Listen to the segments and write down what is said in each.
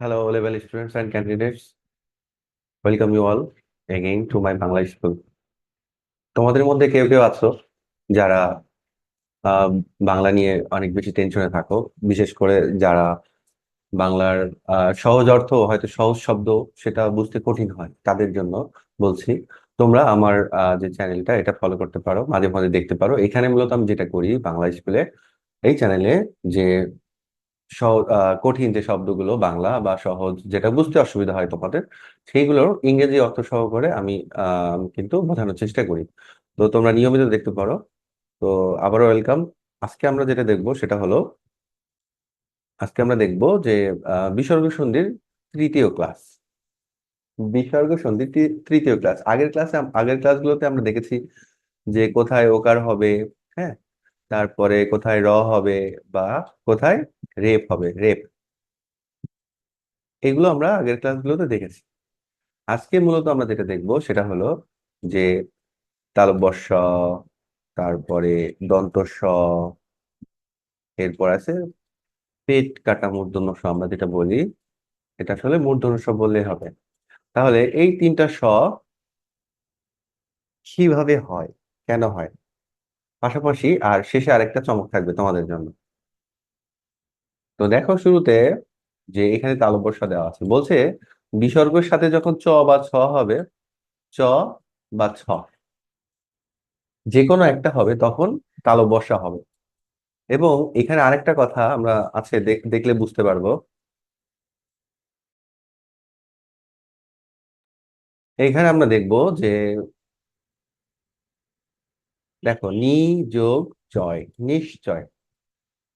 Hello, level students and candidates. Welcome you all again to my Bangla school. তোমাদের মধ্যে কেউ কেউ আছো যারা বাংলা নিয়ে অনেক বেশি টেনশনে থাকো বিশেষ করে যারা বাংলার সহজ অর্থ হয়তো সহজ শব্দ সেটা বুঝতে কঠিন হয় তাদের জন্য বলছি তোমরা আমার যে চ্যানেলটা এটা ফলো করতে পারো মাঝে মাঝে দেখতে পারো এখানে মূলত আমি যেটা করি বাংলা স্কুলে এই চ্যানেলে যে সহ- আহ, কঠিন যে শব্দগুলো বাংলা বা সহজ যেটা বুঝতে অসুবিধা হয় তোমাদের সেইগুলোর ইংরেজি অর্থ সহকারে আমি কিন্তু বোঝানোর চেষ্টা করি। তো তোমরা নিয়মিত দেখতে পারো। তো আবারও ওয়েলকাম। আজকে আমরা যেটা দেখব সেটা হলো আজকে আমরা দেখব যে বিসর্গ সন্ধির তৃতীয় ক্লাস। বিসর্গ সন্ধি তৃ- তৃতীয় ক্লাস। আগের ক্লাসে আগের ক্লাসগুলোতে আমরা দেখেছি যে কোথায় ওকার হবে হ্যাঁ? তারপরে কোথায় র হবে বা কোথায় রেপ হবে, রেপ। এগুলো আমরা আগের ক্লাসগুলোতে দেখেছি। আজকে মূলত আমরা যেটা দেখব সেটা হলো যে তালব্য শ তারপরে দন্ত স এরপর আছে পেট কাটা মূর্ধন্য ষ আমরা যেটা বলি, এটা আসলে মূর্ধন্য ষ বললে হবে। তাহলে এই তিনটা স কীভাবে হয়, কেন হয়? পাশাপাশি আর শেষে আরেকটা চমক থাকবে তোমাদের জন্য। তো দেখো শুরুতে যে এখানে তালব্য শ দেওয়া আছে, বলছে বিসর্গের সাথে যখন চ বা ছ হবে, চ বা ছ যে কোনো একটা হবে তখন তালব্য শ হবে। এবং এখানে আরেকটা কথা আমরা আছে দেখ- দেখলে বুঝতে পারব। এখানে আমরা দেখব যে দেখো নি যোগ জয়, নিশ্চয়।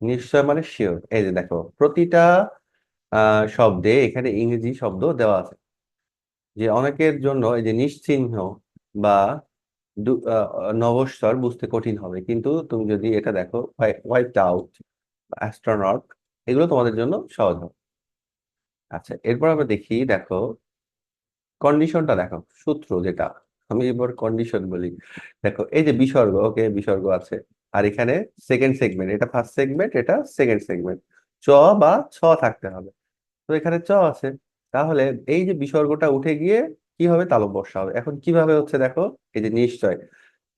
নিশ্চয় মানে শিওর এই যে দেখো, প্রতিটা শব্দে এখানে ইংরেজি শব্দ দেওয়া আছে। যে অনেকের জন্য এই যে নিশ্চিহ্ন বা নভস্বর বুঝতে কঠিন হবে। কিন্তু তুমি যদি এটা দেখো ওয়াইপড আউট অ্যাস্ট্রোনট এগুলো তোমাদের জন্য সহজ হবে। আচ্ছা এরপর আমরা দেখি, দেখো কন্ডিশনটা দেখো, সূত্র যেটা। আমি এবার কন্ডিশন বলি। দেখো, এই যে বিসর্গ ওকে বিসর্গ আছে। আর এখানে সেকেন্ড সেগমেন্ট এটা ফার্স্ট সেগমেন্ট এটা সেকেন্ড সেগমেন্ট চ বা ছ থাকতে হবে। তো এখানে চ আছে। তাহলে এই যে বিসর্গটা উঠে গিয়ে কি হবে? তালব্য বর্ষা হবে। এখন কীভাবে হচ্ছে দেখো? এই যে নিশ্চয়।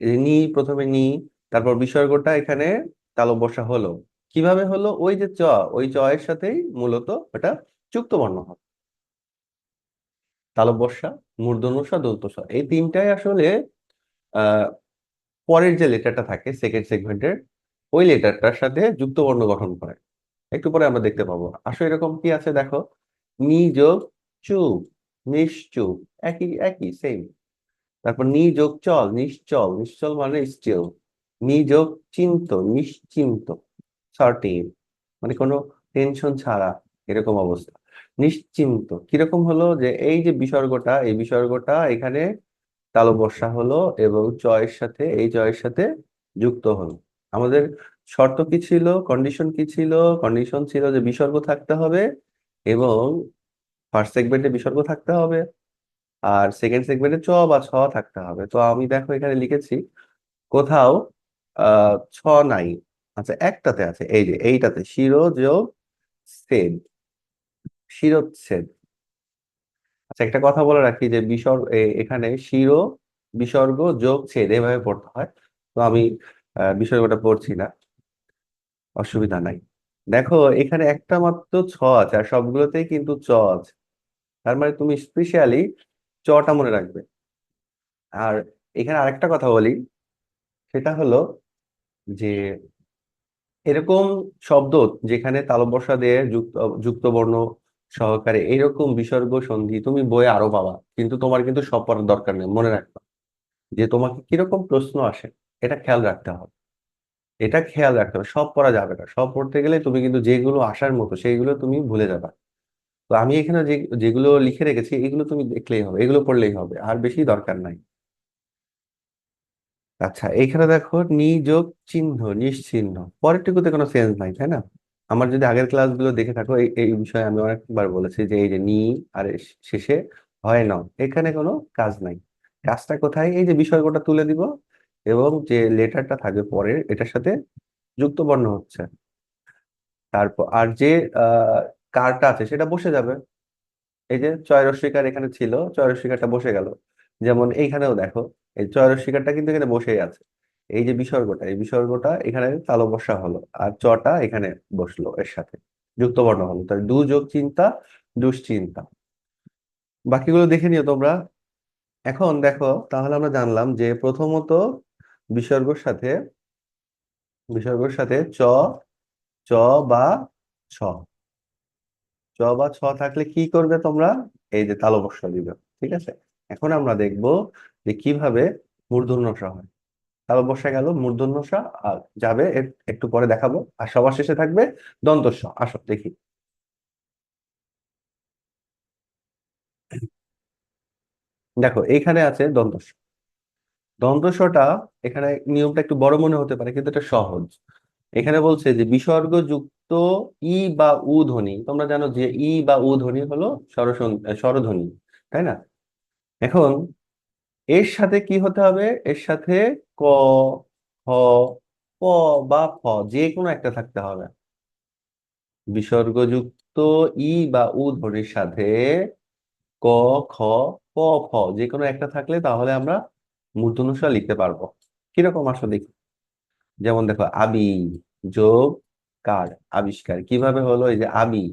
এই যে নি, প্রথমে নি, তারপর বিসর্গটা এখানে তালব্য বর্ষা হলো। কীভাবে হলো? ওই যে চ, ওই চ এর সাথেই মূলত এটা যুক্ত বর্ণ হবে। তালব্যস্যা মূর্ধন্যস্যা দন্তস্বা এই তিনটাই আসলে, আহ পরের যে লেটারটা থাকে সেকেন্ড সেগমেন্টের ওই লেটারটার সাথে যুক্ত বর্ণ গঠন করে। একটু পরে আমরা দেখতে পাবো। আসলে এরকম কি আছে দেখো? নি যোগ চুপ নিশ্চুপ একই একই সেম তারপর নি যোগ চল, নিশ্চল নিশ্চল মানে স্টিল নি যোগ চিন্ত, নিশ্চিন্ত সার্টিন মানে কোনো টেনশন ছাড়া, এরকম অবস্থা। নিশ্চিন্ত, কীরকম হলো যে এই যে বিসর্গটা, এই বিসর্গটা এখানে তালবর্ষা হলো এবং চয়ের সাথে, এই চয়ের সাথে যুক্ত হলো। আমাদের শর্ত কি ছিল? কন্ডিশন কি ছিল? কন্ডিশন ছিল যে বিসর্গ থাকতে হবে এবং ফার্স্ট সেগমেন্টে বিসর্গ থাকতে হবে আর সেকেন্ড সেগমেন্টে চ বা ছ থাকতে হবে। তো আমি দেখো এখানে লিখেছি, কোথাও ছ নাই। আচ্ছা একটাতে আছে, এই যে, এইটাতে শিরো যোগ ছেদ শিরোচ্ছেদ। আচ্ছা একটা কথা বলে রাখি যে বিসর্গ এখানে শিরো, বিসর্গ, যোগ, ছেদ এভাবে পড়তে হয়। তো আমি বিসর্গটা পড়ছি না। অসুবিধা নাই। দেখো, এখানে একটা মাত্র ছ আছে, আর সবগুলোতেই কিন্তু চ আছে। তার মানে তুমি স্পেশালি চটা মনে রাখবে। আর এখানে আরেকটা কথা বলি, সেটা হলো যে এরকম শব্দ যেখানে তালবর্ষা দিয়ে যুক্ত যুক্ত বর্ণ সহকারে। এরকম বিসর্গ, সন্ধি তুমি বইয়ে আরও পাবা, কিন্তু তোমার কিন্তু সব পড়ার দরকার নেই, মনে রাখবা। যে তোমাকে কীরকম প্রশ্ন আসে, এটা খেয়াল রাখতে হবে। এটা খেয়াল রাখতে হবে, সব পড়া যাবে না। সব পড়তে গেলে তুমি কিন্তু যেগুলো আসার মতো, সেইগুলো তুমি ভুলে যাবে। তো আমি এখানে যে, যেগুলো লিখে রেখেছি, এগুলো তুমি দেখলেই হবে, এগুলো পড়লেই হবে, আর বেশি দরকার নাই। আচ্ছা এইখানে দেখো, নিযোগ চিহ্ন, নিশ্চিহ্ন। পরেরটুকুতে কোনো সেন্স নাই, তাই না? আমার যদি আগের ক্লাসগুলো দেখে থাকো, এই এই বিষয়ে আমি অনেকবার বলেছি যে এই যে নি আর শেষে হয় ন, এখানে কোনো কাজ নাই। কাজটা কোথায়? এই যে বিসর্গটা তুলে দিব এবং যে লেটারটা থাকবে পরের, এটার সাথে যুক্ত বর্ণ হচ্ছে। তারপর, আর যে কারটা আছে, সেটা বসে যাবে। এই যে চয়রস্বীকার এখানে ছিল চয়রস্বীকারটা বসে গেল। যেমন এইখানেও দেখো, এই চয়রস্বীকারটা কিন্তু এখানে বসেই আছে। এই যে বিসর্গটা, এই বিসর্গটা এখানে তালবস্যা হলো আর চটা এখানে বসল এর সাথে যুক্ত বর্ণ হলো। তাই দুযোগ চিন্তা, দুশ্চিন্তা। বাকিগুলো দেখে নিও তোমরা। এখন দেখো, তাহলে আমরা জানলাম যে প্রথমত বিসর্গর সাথে বিসর্গর সাথে চ চ বা ছ। চ বা ছ থাকলে কি করবে তোমরা? এই যে তালবস্য দিবে, ঠিক আছে? এখন আমরা দেখব যে কীভাবে মূর্ধন্য ষ হয় তালবস্যা গেল, মূর্ধন্য আর যাবে একটু পরে দেখাবো। আর সবার শেষে থাকবে দন্ত আসো, দেখি। দেখো, এইখানে আছে দন্ত স। দন্ত সটা এখানে নিয়মটা একটু বড় মনে হতে পারে, কিন্তু এটা সহজ। এখানে বলছে যে বিসর্গ যুক্ত ই বা উ ধ্বনি, তোমরা জানো যে ই বা উ ধ্বনি হলো স্বরধ্বনি, তাই না? এখন এর সাথে কি হতে হবে? এর সাথে ক খ প বা ফ যে কোনো একটা থাকতে হবে। বিসর্গযুক্ত ই বা উ ধ্বনির সাথে ক, খ, প, ফ যে কোনো একটা থাকলে তাহলে আমরা মূর্ধন্য লিখতে পারব। কীরকম আসো দেখি। যেমন দেখো আবি যোগ কার? আবিষ্কার। কীভাবে হলো? এই যে আবি,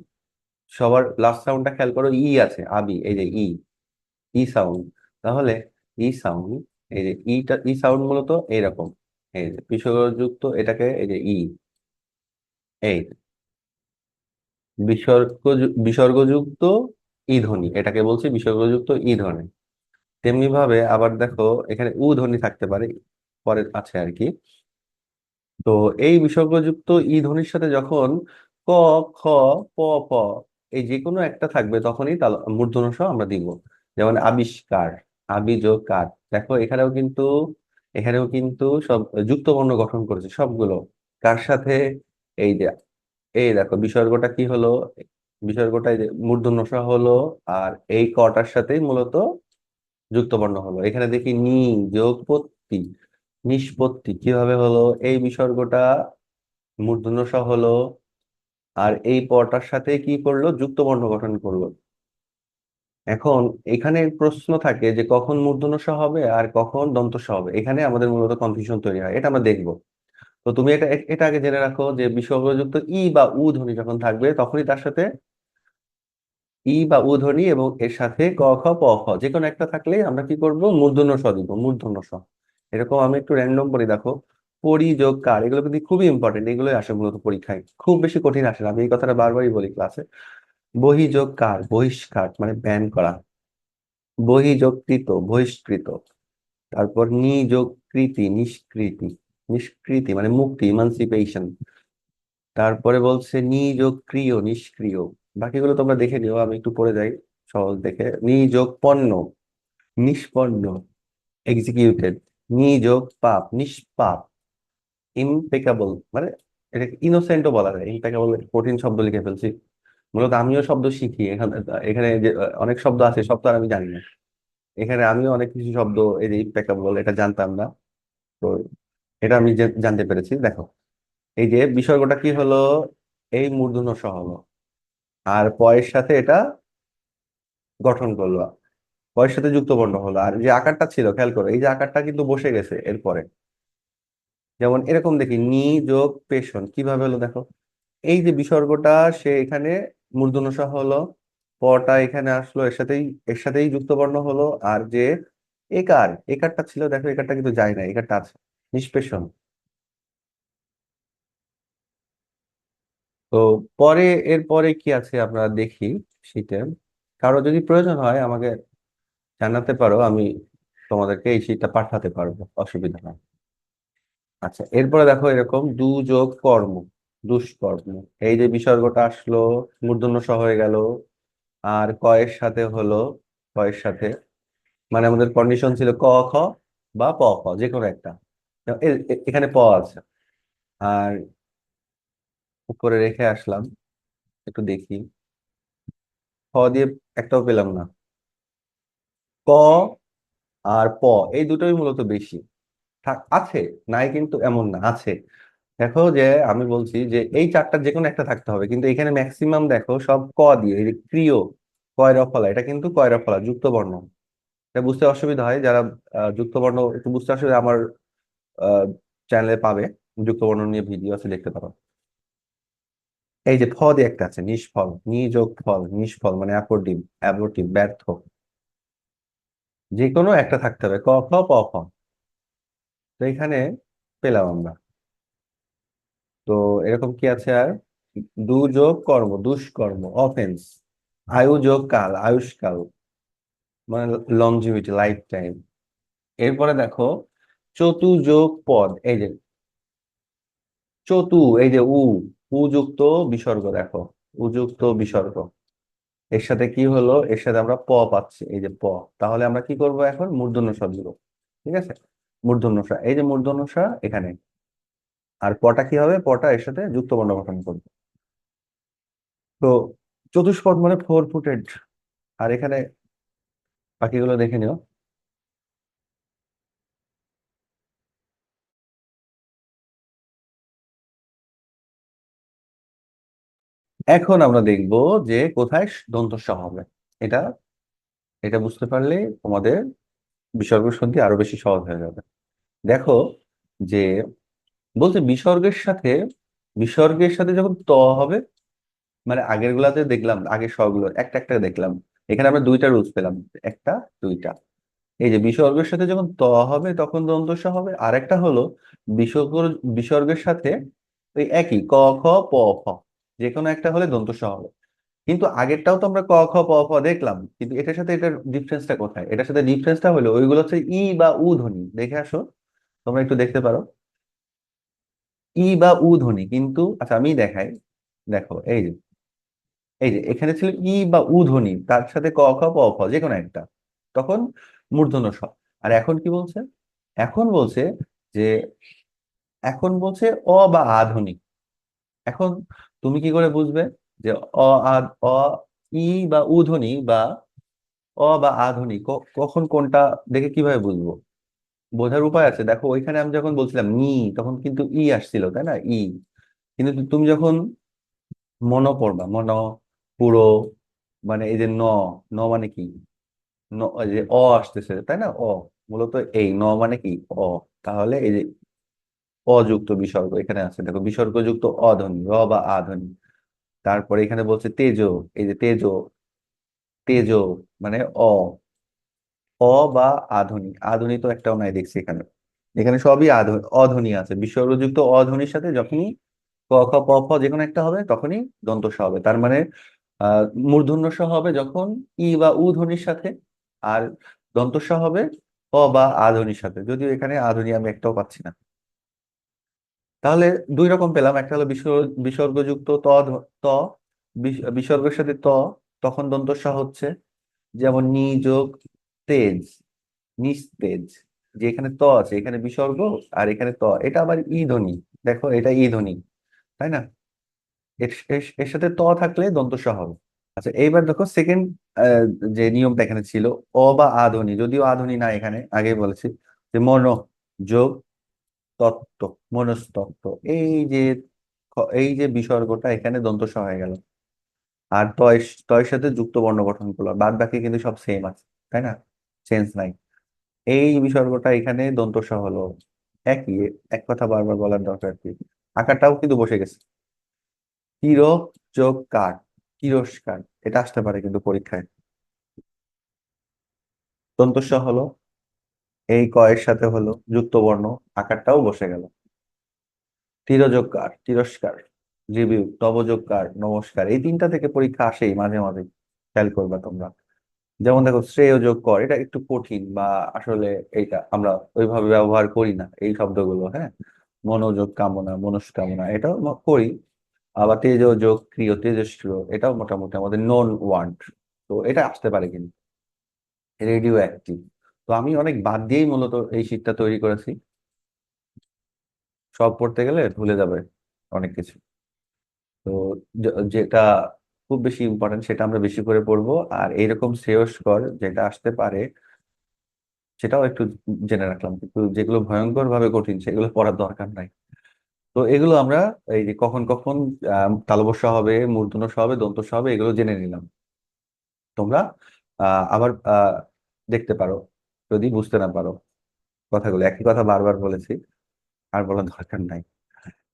সবার লাস্ট সাউন্ডটা খেয়াল করো, ই আছে, আবি, এই যে ই ই সাউন্ড তাহলে ই সাউন্ড এই যে ইটা ই সাউন্ড মূলত এইরকম। এই যে বিসর্গযুক্ত এটাকে এই যে ই। এই বিসর্গ বিসর্গযুক্ত ই ধ্বনি, এটাকে বলছি বিসর্গযুক্ত ই ধ্বনি। তেমনি ভাবে আবার দেখো এখানে উ ধ্বনি থাকতে পারে, পরে আছে আর কি। তো এই বিসর্গযুক্ত ই ধ্বনির সাথে যখন ক, খ, প প, এই যে কোনো একটা থাকবে তখনই তাল মূর্ধন্য আমরা দিব যেমন আবিষ্কার। আবি যোগ কার দেখো, এখানেও কিন্তু এখানেও কিন্তু সব যুক্ত বর্ণ গঠন করেছে সবগুলো। কার সাথে? এই যে, এই দেখো, বিসর্গটা কি হলো? বিসর্গটা মূর্ধন্য ষ হলো আর এই কটার সাথেই মূলত যুক্ত বর্ণ হলো। এখানে দেখি নি যোগ পত্তি নিষ্পত্তি কীভাবে হলো? এই বিসর্গটা মূর্ধন্য হলো আর এই পটার সাথে কি করল? যুক্ত বর্ণ গঠন করল। এখন এখানে প্রশ্ন থাকে যে কখন মূর্ধন্য ষ হবে আর কখন দন্ত স হবে। এখানে আমাদের মূলত কনফিউশন তৈরি হয়, এটা আমরা দেখব। তো তুমি এটা এটা আগে জেনে রাখো যে বিসর্গযুক্ত ই বা উ ধ্বনি যখন থাকবে তখনই তার সাথে ই বা উ ধ্বনি এবং এর সাথে ক, খ, প, খ যে কোনো একটা থাকলে আমরা কি করব? মূর্ধন্য স দিব, মূর্ধন্য স এরকম আমি একটু র্যান্ডম করে দেখো। পরি যোগ কার, এগুলো কিন্তু খুবই ইম্পর্টেন্ট এগুলোই আসে মূলত পরীক্ষায়। খুব বেশি কঠিন আসে না, আমি এই কথাটা বারবারই বলি ক্লাসে বহি যোগ কার বহিষ্কার মানে ব্যান করা। বহি যোগ কৃত বহিষ্কৃত। তারপর নি যোগ কৃতি নিষ্কৃতি নিষ্কৃতি মানে মুক্তি ইমানসিপেশন তারপরে বলছে নি যোগ নিষ্ক্রিয়। বাকিগুলো তোমরা দেখে নিও, আমি একটু পড়ে যাই, সহজ দেখে। নিযোগ পণ্য নিষ্পন্ন এক্সিকিউটেড নি যোগ পাপ নিষ্পাপ। ইমপেকাবল মানে এটা ইনোসেন্টও বলা যায়। ইমপেকাবল কঠিন শব্দ লিখে ফেলছি। মূলত আমিও শব্দ শিখি এখানে এখানে যে, অনেক শব্দ আছে তো আর আমি জানি না। এখানে আমিও অনেক কিছু শব্দ, এই যে ইমপেকাবল এটা জানতাম না। তো এটা আমি জানতে পেরেছি। দেখো, এই যে বিসর্গটা কি হলো? এই মূর্ধন্য স হলো আর পয়ের সাথে এটা গঠন করল। পয়ের সাথে যুক্ত বর্ণ হলো। আর যে আকারটা ছিল, খেয়াল করো, এই যে আকারটা কিন্তু বসে গেছে এরপরে। যেমন এরকম দেখি, নি যোগ পেশন কীভাবে হলো দেখো? এই যে বিসর্গটা সে এখানে মূর্ধন্য হলো পটা এখানে আসলো, এর সাথেই এর সাথেই যুক্তবর্ণ হলো, আর যে একার, একারটা ছিল, দেখো একারটা কিন্তু যায় না, একারটা আছে, নিষ্পেষণ। তো পরে এরপরে কি আছে আমরা দেখি শীতে কারও যদি প্রয়োজন হয়, আমাকে জানাতে পারো, আমি তোমাদেরকে এই শীটটা পাঠাতে পারব, অসুবিধা নাই। আচ্ছা এরপরে দেখো এরকম দুযোগ কর্ম। দুষ্কর্ম। এই যে বিসর্গটা আসলো, মূর্ধন্য স হয়ে গেল। আর কয়ের সাথে হলো কয়ের সাথে মানে আমাদের কন্ডিশন ছিল ক, খ বা প, খ যে কোনো একটা এখানে প আছে। আর উপরে রেখে আসলাম, একটু দেখি। খ দিয়ে একটাও পেলাম না। ক আর প, এই দুটোই মূলত বেশি। থাক, আছে, নাই কিন্তু এমন না, আছে। দেখো যে আমি বলছি যে এই চারটা যে কোনো একটা থাকতে হবে, কিন্তু এখানে ম্যাক্সিমাম দেখো সব ক দিয়ে, এই যে ক্রিয় কয়রা ফলা এটা কিন্তু কয়রা ফলা যুক্ত বর্ণ এটা বুঝতে অসুবিধা হয়, যারা যুক্ত বর্ণ একটু বুঝতে অসুবিধা আমার চ্যানেলে পাবে যুক্ত বর্ণ নিয়ে ভিডিও আছে, দেখতে পারো। এই যে ফ দিয়ে একটা আছে, নিষ্ফল নিযোগ ফল নিষ্ফল মানে অ্যাপোর্টিভ অ্যাবর্টিভ ব্যর্থ। যে কোনো একটা থাকতে হবে, ক, খ, প, খ। তো এখানে পেলাম আমরা। তো এরকম কি আছে আর? দুযোগ কর্ম, দুষ্কর্ম অফেন্স আয়ু যোগ কাল, আয়ুষ্কাল মানে লংজিভিটি লাইফ টাইম এরপরে দেখো চতুযোগ পদ, এই যে চতু, এই যে উ উযুক্ত বিসর্গ দেখো উযুক্ত বিসর্গ। এর সাথে কি হলো? এর সাথে আমরা প পাচ্ছি, এই যে প। তাহলে আমরা কি করব এখন? মূর্ধন্য ষ দিব ঠিক আছে? মূর্ধন্য ষ এই যে মূর্ধন্য ষ এখানে। আর পটা কি হবে? পটা এর সাথে যুক্ত বর্ণ গঠন করবে। তো চতুষ্পদ মানে ফোর ফুটেড আর এখানে বাকিগুলো দেখে নিও। এখন আমরা দেখব যে কোথায় দন্ত হবে। এটা এটা বুঝতে পারলে তোমাদের বিসর্গ সন্ধি আরও বেশি সহজ হয়ে যাবে। দেখো যে বলছে বিসর্গের সাথে বিসর্গের সাথে যখন ত হবে মানে আগের গুলাতে দেখলাম আগের সবগুলো, একটা একটা দেখলাম। এখানে আমরা দুইটা রুলস পেলাম, একটা, দুইটা। এই যে বিসর্গের সাথে যখন ত হবে, তখন দন্ত স হবে। আর একটা হলো বিসর্গ বিসর্গের সাথে ওই একই, ক, খ, প, খ যে কোনো একটা হলে দন্ত স হবে। কিন্তু আগেরটাও তো আমরা ক, খ, প ফ দেখলাম, কিন্তু এটার সাথে এটার ডিফারেন্সটা কোথায়? এটার সাথে ডিফারেন্সটা হলো, ওইগুলো হচ্ছে ই বা উ ধ্বনি। দেখে আসো, তোমরা একটু দেখতে পারো। ই বা উ ধ্বনি, কিন্তু আচ্ছা আমি দেখাই। দেখো, এই যে এই যে, এখানে ছিল ই বা উ ধ্বনি, তার সাথে ক, খ, প ফ যে কোনো একটা। তখন মূর্ধন্য স আর এখন কি বলছে? এখন বলছে যে, এখন বলছে অ বা আ ধ্বনি। এখন তুমি কি করে বুঝবে যে, অ, আ, অ, ই বা উ ধ্বনি বা অ বা আ ধ্বনি কখন কোনটা দেখে কীভাবে বুঝব? বোঝার উপায় আছে। দেখো, ওইখানে আমি যখন বলছিলাম নি তখন কিন্তু ই আসছিল, তাই না? ই। কিন্তু তুমি যখন মন পড়বা, মন পুরো মানে এই যে ন ন মানে কি? ন যে অ আসতেছে, তাই না? অ, মূলত এই ন মানে কি? অ। তাহলে এই যে অযুক্ত বিসর্গ এখানে আছে। দেখো, বিসর্গযুক্ত অধ্বনি, র বা আ ধ্বনি তারপরে এখানে বলছে তেজো, এই যে তেজো তেজো মানে অ। অ বা আধুনি। আধুনি তো একটাও নাই দেখছি এখানে। এখানে সবই অধ্বনি আছে। বিসর্গযুক্ত অধ্বনির সাথে যখনই ক, খ, প, ফ যে কোনো একটা হবে, তখনই দন্ত স হবে। তার মানে আহ মূর্ধন্য স হবে যখন ই বা উ ধ্বনির সাথে, আর দন্ত স হবে অ বা আ ধ্বনির সাথে। যদিও এখানে আধুনি আমি একটাও পাচ্ছি না। তাহলে দুই রকম পেলাম। একটা হলো বিসর্গ বিসর্গযুক্ত ত ত বিসর্গের সাথে ত, তখন দন্ত স হচ্ছে। যেমন নি, যোগ তেজ নিস্তেজ যে এখানে ত আছে, এখানে বিসর্গ আর এখানে ত। এটা আবার ই ধ্বনি। দেখো, এটা ই ধ্বনি, তাই না? এর সাথে ত থাকলে দন্ত হবে আচ্ছা এইবার দেখো সেকেন্ড যে নিয়মটা এখানে ছিল, অ বা আ ধ্বনি। যদিও আ ধ্বনি না এখানে আগে বলেছি, যে মন, যোগ, তত্ত্ব, মনস্তত্ত্ব। এই যে এই যে বিসর্গটা এখানে দন্ত হয়ে গেল। আর তয় তয়ের সাথে যুক্ত বর্ণ গঠন করল বাদ বাকি কিন্তু সব সেম আছে, তাই না? চেঞ্জ নাই। এই বিসর্গটা এখানে দন্ত হলো। একই, এক কথা বারবার বলার দরকার কি? আকারটাও কিন্তু বসে গেছে। তির যোগ কার? তিরস্কার এটা আসতে পারে কিন্তু পরীক্ষায়। দন্ত হলো। এই কয়ের সাথে হলো যুক্ত বর্ণ। আকারটাও বসে গেল। তিরযোগ কার? তিরস্কার। রিভিউ তবযোগ কার? নমস্কার। এই তিনটা থেকে পরীক্ষা আসেই মাঝে মাঝে। খেয়াল করবা তোমরা। যেমন দেখো শ্রেয় যোগ কর, এটা একটু কঠিন বা আসলে এটা আমরা ওইভাবে ব্যবহার করি না, এই শব্দগুলো হ্যাঁ? মনোযোগ কামনা, মনস্কামনা, এটাও করি। আবার তেজ যোগ, ক্রিয়, তেজস্ক্রিয়, এটাও মোটামুটি আমাদের নন ওয়ান্ট তো এটা আসতে পারে কিন্তু। রেডিও অ্যাক্টিভ তো আমি অনেক বাদ দিয়েই মূলত এই শীটটা তৈরি করেছি। সব পড়তে গেলে ভুলে যাবে অনেক কিছু। তো যেটা খুব বেশি ইম্পর্টেন্ট সেটা আমরা বেশি করে পড়ব। আর এইরকম শ্রেয়স্কর যেটা আসতে পারে, সেটাও একটু জেনে রাখলাম। কিন্তু যেগুলো ভয়ঙ্কর ভাবে কঠিন, সেগুলো পড়ার দরকার নাই। তো এগুলো আমরা এই যে কখন কখন তালবস্য হবে মূর্ধন্য হবে দন্ত স হবে, এগুলো জেনে নিলাম। তোমরা আবার দেখতে পারো, যদি বুঝতে না পারো কথাগুলো। একই কথা বারবার বলেছি, আর বলার দরকার নাই।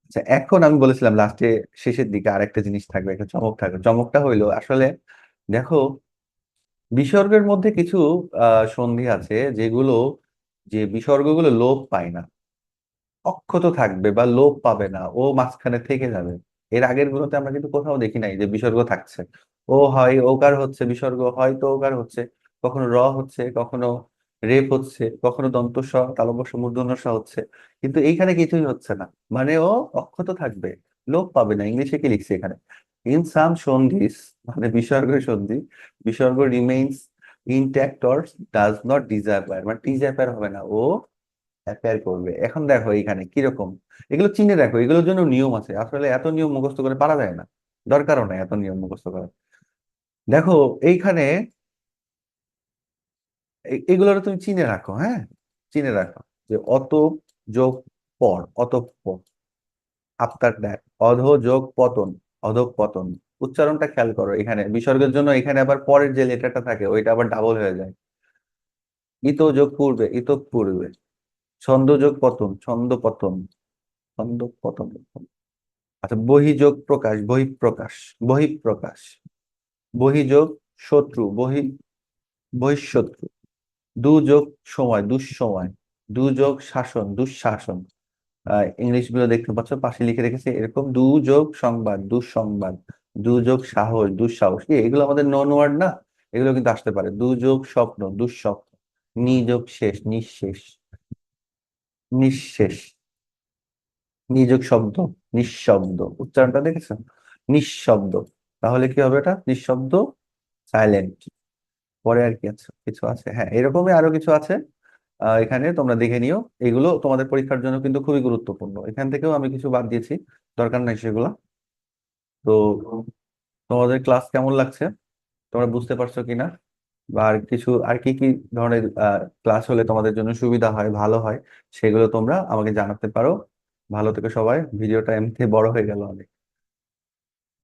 আচ্ছা এখন আমি বলেছিলাম লাস্টে শেষের দিকে আরেকটা জিনিস থাকবে, একটা চমক থাকবে। চমকটা হইল আসলে দেখো, বিসর্গের মধ্যে কিছু সন্ধি আছে যেগুলো যে বিসর্গগুলো লোপ পায় না। অক্ষত থাকবে বা লোপ পাবে না, ও মাঝখানে থেকে যাবে। এর আগের গুলোতে আমরা কিন্তু কোথাও দেখি নাই যে বিসর্গ থাকছে। ও হয় ওকার হচ্ছে, বিসর্গ হয় হয়তো ওকার হচ্ছে, কখনো র হচ্ছে, কখনো রেপ হচ্ছে, কখনো দন্ত স তালব্য স মূর্ধন্য স হচ্ছে, কিন্তু এইখানে কিছুই হচ্ছে না। মানে ও অক্ষত থাকবে, লোপ পাবে না। ইংলিশে কি লিখছে এখানে? ইন সাম সন্ধিস মানে বিসর্গ সন্ধি, বিসর্গ remains intact or does not disappear মানে ডিজাপায়ার হবে না, ও অ্যাপিয়ার করবে। এখন দেখো এইখানে কীরকম এগুলো চিনে দেখো, এগুলোর জন্য নিয়ম আছে। আসলে এত নিয়ম মুখস্থ করে পারা যায় না। দরকারও নাই এত নিয়ম মুখস্থ করা দেখো, এইখানে এগুলোর তুমি চিনে রাখো হ্যাঁ? চিনে রাখো যে অত যোগ পর অতঃপর আফটার দ্যাট অধ যোগ পতন অধঃপতন উচ্চারণটা খেয়াল করো এখানে। বিসর্গের জন্য এখানে আবার পরের যে লেটারটা থাকে, ওইটা আবার ডাবল হয়ে যায়। ইতো যোগ পূর্বে, ইতো পূর্বে। ছন্দ যোগ পতন, ছন্দ পতন ছন্দ পতন। আচ্ছা বহিযোগ প্রকাশ বহিঃপ্রকাশ বহিঃপ্রকাশ বহিযোগ শত্রু, বহি বহিঃশত্রু দুযোগ সময়, দুঃসময়, দুযোগ শাসন, দুঃশাসন। ইংলিশগুলো দেখতে পাচ্ছ, পাশে লিখে রেখেছে, এরকম দুযোগ সংবাদ, দুঃসংবাদ, দুযোগ সাহস, দুঃসাহস। এগুলো আমাদের নন ওয়ার্ড না? এগুলো কিন্তু আসতে পারে। দুযোগ স্বপ্ন, দুঃস্বপ্ন, নিযোগ শেষ, নিঃশেষ নিঃশেষ, নিযোগ শব্দ, নিঃশব্দ। উচ্চারণটা দেখেছ? নিঃশব্দ। তাহলে কি হবে এটা? নিঃশব্দ সাইলেন্ট পরে আর কি আছে, কিছু আছে। হ্যাঁ এরকমই আরও কিছু আছে। এখানে তোমরা দেখে নিও। এগুলো তোমাদের পরীক্ষার জন্য কিন্তু খুবই গুরুত্বপূর্ণ। এখান থেকেও আমি কিছু বাদ দিয়েছি। দরকার নাই সেগুলো। তো তোমাদের ক্লাস কেমন লাগছে? তোমরা বুঝতে পারছ কিনা? বা আর কিছু, আর কি কি ধরনের ক্লাস হলে তোমাদের জন্য সুবিধা হয়, ভালো হয়, সেগুলো তোমরা আমাকে জানাতে পারো। ভালো থেকে সবাই। ভিডিওটা এমনি বড় হয়ে গেল অনেক।